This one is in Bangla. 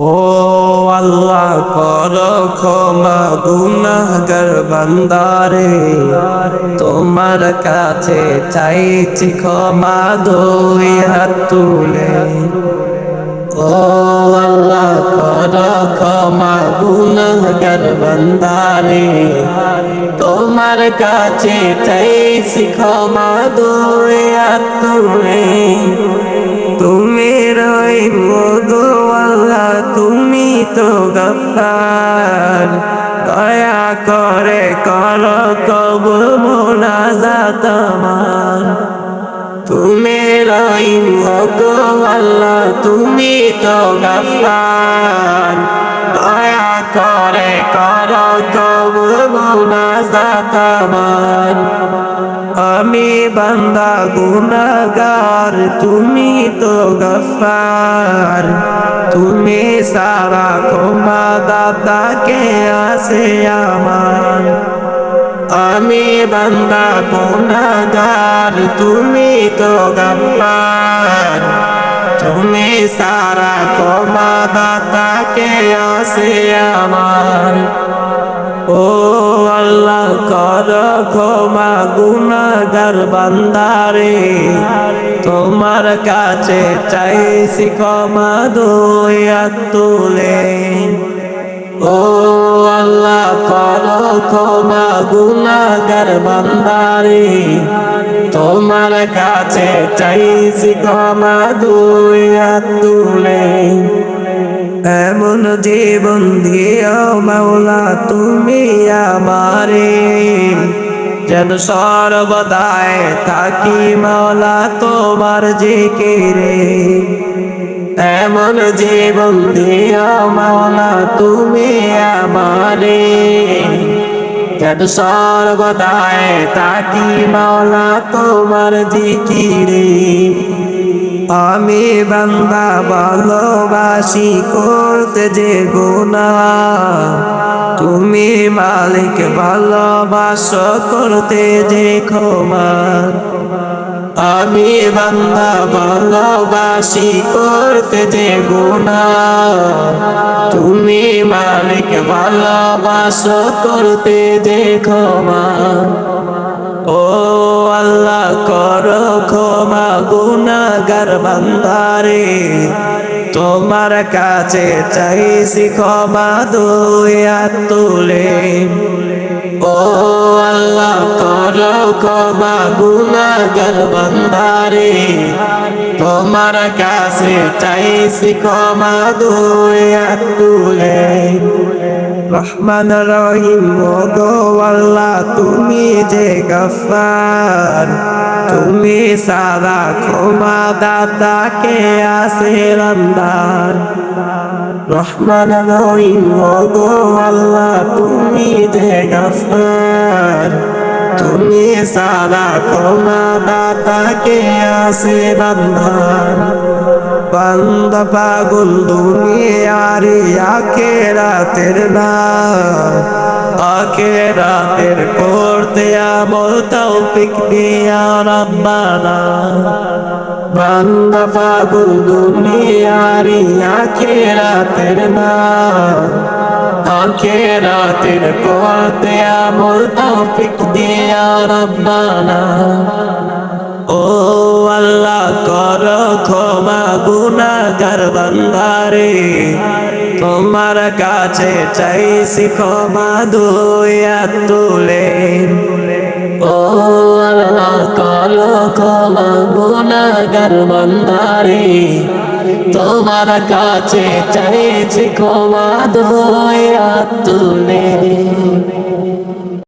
ও আল্লাহ, কর ক্ষমা গুনাহগার বান্দারে। তোমার কাছে চাইছি ক্ষমা দুই হাত তুলে। ও আল্লাহ, কর ক্ষমা গুনাহগার বান্দারে। তোমার কাছে চাইছি ক্ষমা দুই হাত তুলে। তো গফার দয়া করে কর কবুল মোনাজাত আমার। তুমি রইম গো আল্লাহ, তুমি তো গফার দয়া করে কর কবুল মোনাজাত আমার। আমি বান্দা গুনাগার তুমি তো গফার তুমি সারা ক্ষমা দাতা কে আসে আমার। আমি বান্দা গুনাগার তুমি তো গফার তুমি সারা ক্ষমা দাতা কে আসে আমার। ও আল্লাহ কর ক্ষমা গুনাগার বান্দারে, তোমার কাছে চাইছি ক্ষমা দয়া তুলে। ও আল্লাহ কর ক্ষমা গুনাগার বান্দারে, তোমার কাছে চাইছি ক্ষমা দয়া তুলে। এমন জীবন দিও মাওলা, তুমি আমারে। যেন সর্বদায় থাকি মাওলা তোমার যে জিকিরে। এমন জীবন দিও মাওলা, তুমি আমারে। যেন সর্বদায় থাকি মাওলা তোমার জিকিরে। আমি বান্দা ভালোবাসি করতে যে গুণা। তুমি মালিক ভালোবাস করতে যে ক্ষমা। আমি বান্দা ভালোবাসি করতে যে গুণা। তুমি মালিক ভালোবাস করতে যে ক্ষমা। ও আল্লাহ কর ক্ষমা গুনাগার বান্দারে। তোমার কাছে চাইছি ক্ষমা দুয়া তুলে। ও আল্লাহ কর ক্ষমা গুনাগার বান্দারে। তোমার কাছে চাইছি ক্ষমা দুয়া তুলে। রহমান রহিম গো তুমি যে গফার তুমি সারা ক্ষমা দাতা কে আসে রন্দার রহমান রহিম গো তুমি যে গফার তুমি সারা ক্ষমা দাতা কে আসে রন্দার বন্দ পাগল দুনিয়ার, আখেরাতের না। আখেরাতের করতে আমল তৌফিক দিয়া রব্বানা। বন্দ পাগল দুনিয়ার, আখেরাতের না। আখেরাতের করতে আমল তৌফিক দিয়া রব্বানা। ও আল্লাহ গুনাগার বান্দারে? তোমার কাছে চাইছি ক্ষমা দুয়া তুলে। ও আল্লাহ কর বান্দারে, তোমার কাছে চাইছি ক্ষমা দুয়া তুলে।